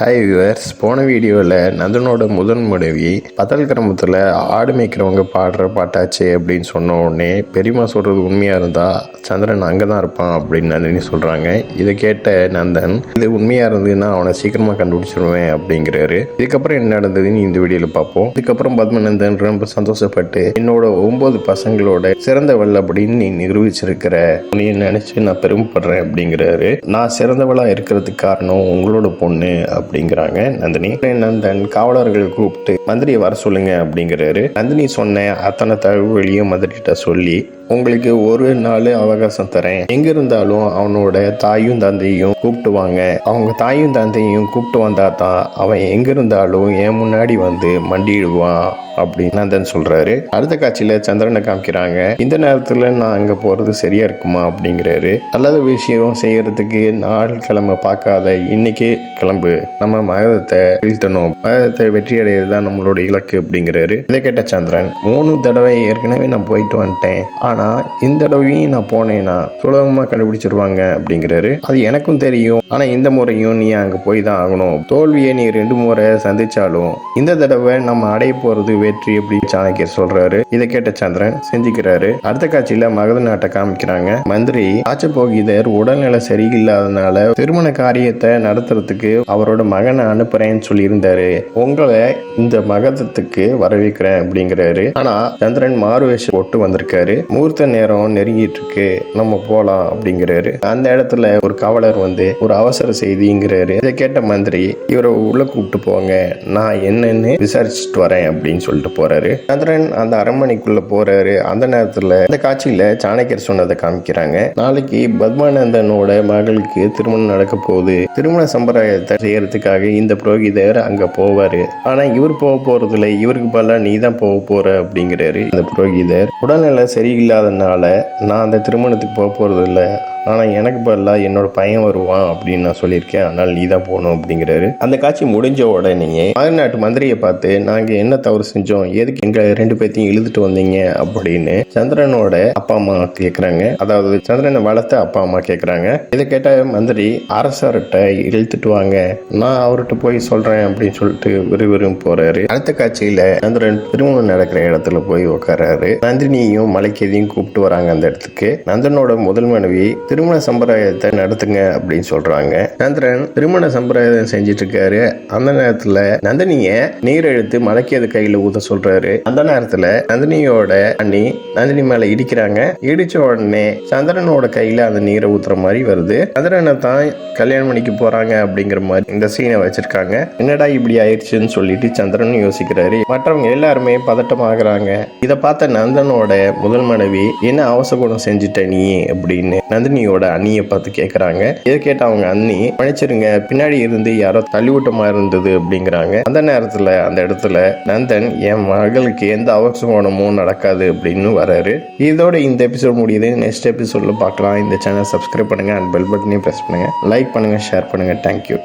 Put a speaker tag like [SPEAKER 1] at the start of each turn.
[SPEAKER 1] Hi viewers போன வீடியோவில் நந்தனோட முதன் மனைவி பதல் கிராமத்தில் ஆடு மேய்க்கிறவங்க பாடுற பாட்டாச்சு அப்படின்னு சொன்ன உடனே பெரியம்மா சொல்கிறது உண்மையாக இருந்தால் சந்திரன் அங்கே தான் இருப்பான் அப்படின்னு நந்தினி சொல்கிறாங்க இதை கேட்ட நந்தன் இது உண்மையாக இருந்ததுன்னா அவனை சீக்கிரமாக கண்டுபிடிச்சிருவேன் அப்படிங்கிறாரு. இதுக்கப்புறம் என்ன நடந்ததுன்னு இந்த வீடியோவில் பார்ப்போம். இதுக்கப்புறம் பத்மநந்தன் ரொம்ப சந்தோஷப்பட்டு என்னோட ஒம்பது பசங்களோட சிறந்தவள் அப்படின்னு நீ நிரூபிச்சிருக்கிற. நீ நினச்சி நான் பெருமைப்படுறேன் அப்படிங்கிறாரு. நான் சிறந்தவளாக இருக்கிறதுக்கு காரணம் உங்களோட பொண்ணு அப்படிங்கிறாங்க நந்தினி. நந்தன் காவலர்களை கூப்பிட்டு மந்திரியை வர சொல்லுங்க அப்படிங்கிறாரு. நந்தினி சொன்ன அத்தனை தகவலையும் மந்திரிகிட்ட சொல்லி உங்களுக்கு ஒரு நாள் அவகாசம் தரேன். எங்க இருந்தாலும் அவனோட தாயும் தந்தையும் கூப்பிட்டு வாங்க. அவங்க தாயும் தந்தையும் கூப்பிட்டு வந்தா தான் அவன் எங்க இருந்தாலும் என் முன்னாடி வந்து மண்டிடுவான் அப்படின்னு நந்தன் சொல்றாரு. அடுத்த காட்சியில சந்திரனை காமிக்கிறாங்க. இந்த நேரத்துல நான் அங்க போறது சரியா இருக்குமா அப்படிங்கிறாரு. நல்லது விஷயம் செய்யறதுக்கு நாள் கிழமை பார்க்காத இன்னைக்கே கிளம்பு. நம்ம மகதத்தை வீழ்த்தணும். மகதத்தை வெற்றி அடையிறது தான் நம்மளோட இலக்கு அப்படிங்கிறாரு. இதை கேட்ட சந்திரன் மூணு தடவை ஏற்கனவே நான் போயிட்டு வந்துட்டேன். ஆனா இந்த தடவையும் நான் போனேன்னா சுலபமா கண்டுபிடிச்சிருவாங்க அப்படிங்கிறாரு. அது எனக்கும் தெரியும். ஆனா இந்த முறையும் நீ அங்க போய் தான் ஆகணும். தோல்வியை நீ ரெண்டு முறை சந்திச்சாலும் இந்த தடவை நம்ம அடைய போறது வெற்றி அப்படி சாணக்கியர் சொல்றாரு. இதை கேட்ட சந்திரன் செஞ்சுக்கிறாரு அடுத்த காட்சியில மகத நாட்டை காமிக்கிறாங்க. மந்திரி ஆச்சபோகிதர் உடல்நிலை சரியில்லாதனால திருமண காரியத்தை நடத்துறதுக்கு அவரோட மகனை அனுப்புறேன்னு சொல்லியிருந்தாரு. உங்களை இந்த மகதத்துக்கு வரவேற்கிறேன் அப்படிங்கிறாரு. ஆனா சந்திரன் மாறுவேஷம் போட்டு வந்திருக்காரு. முகூர்த்த நேரம் நெருங்கிட்டு இருக்கு நம்ம போலாம் அப்படிங்கிறாரு. அந்த இடத்துல ஒரு காவலர் வந்து ஒரு அவசர செய்திங்கிறாரு. இதை கேட்ட மந்திரி இவரை உள்ள கூப்பிட்டு போங்க. நான் என்னன்னு விசாரிச்சுட்டு வரேன் அப்படின்னு சொல்லிட்டு போறாரு. சந்திரன் அந்த அரண்மனைக்குள்ள போறாரு. அந்த நேரத்துல இந்த காட்சியில சாணக்கியர் சொன்னதை காமிக்கிறாங்க. நாளைக்கு பத்மானந்தனோட மகளுக்கு திருமணம் நடக்க போகுது. திருமண சம்பிரதாயத்தை செய்யறதுக்காக இந்த புரோகிதர் அங்க போவாரு. ஆனா இவர் போக போறதுல இவருக்கு பதிலாக நீ தான் போக போற அப்படிங்கிறாரு. அந்த புரோகிதர் உடல்நிலை இல்லாதனால நான் அந்த திருமணத்துக்கு போக போகிறது இல்லை ஆனால் எனக்கு பதிலாக என்னோட பையன் வருவான் அப்படின்னு நான் சொல்லியிருக்கேன். அதனால் நீ தான் போகணும் அப்படிங்கிறாரு. அந்த காட்சி முடிஞ்ச உடனே நாட்டு மந்திரியை பார்த்து நாங்கள் என்ன தவறு செஞ்சோம்? எதுக்கு எங்கள் ரெண்டு பேர்த்தையும் இழுத்துட்டு வந்தீங்க? அப்படின்னு சந்திரனோட அப்பா அம்மா கேட்குறாங்க அதாவது சந்திரனை வளர்த்த அப்பா அம்மா கேட்குறாங்க இதை கேட்ட மந்திரி அரசர்கிட்ட இழுத்துட்டு வாங்க. நான் அவர்கிட்ட போய் சொல்கிறேன் அப்படின்னு சொல்லிட்டு விறுவிறும் போகிறாரு அடுத்த காட்சியில் சந்திரன் திருமணம் நடக்கிற இடத்துல போய் உட்காராரு நந்தினியையும் மலைக்கேதியும் கூப்பிட்டு வராங்க அந்த இடத்துக்கு. நந்தனோட முதல் மனைவி திருமண சம்பிரதாயத்தை நடத்துங்க அப்படின்னு சொல்றாங்க. நந்திரன் திருமண சம்பிரதாயம் செஞ்சிட்டு இருக்காரு. அந்த நேரத்துல நந்தினிய நீர் எடுத்து மலைக்கேது கையில ஊத சொல்றாரு. அந்த நேரத்துல நந்தினியோட அண்ணி நந்தினி மேல இடிக்கிறாங்க. இடிச்ச உடனே சந்திரனோட கையில அந்த நீரை ஊத்துற மாதிரி வருது. சந்திரனை தான் கல்யாணம் பண்ணிக்க போறாங்க அப்படிங்கிற மாதிரி இந்த சீனை வச்சிருக்காங்க. என்னடா இப்படி ஆயிடுச்சுன்னு சொல்லிட்டு சந்திரன் யோசிக்கிறாரு. மற்றவங்க எல்லாருமே பதட்டமாகறாங்க இதை பார்த்த நந்தனோட முதல் மனைவி என்ன அவசகுணம் செஞ்சுட்ட நீ? அப்படின்னு நந்தினியோட அண்ணியை பார்த்து கேட்குறாங்க இதை கேட்ட அவங்க அண்ணி மன்னிச்சிருங்க பின்னாடி இருந்து யாரோ தள்ளிவிட்டமா இருந்தது? அப்படிங்கிறாங்க. அந்த நேரத்தில் அந்த இடத்துல நந்தன் என் மகளுக்கு எந்த அவசகுணமும் நடக்காது அப்படின்னு வராரு இதோட இந்த எபிசோட் முடியுது. நெக்ஸ்ட் எபிசோட்ல பார்க்கலாம். இந்த சேனல் சப்ஸ்கிரைப் பண்ணுங்க. அண்ட் பெல் பட்டனையும் ப்ரெஸ் பண்ணுங்க. லைக் பண்ணுங்க ஷேர் பண்ணுங்க. Thank you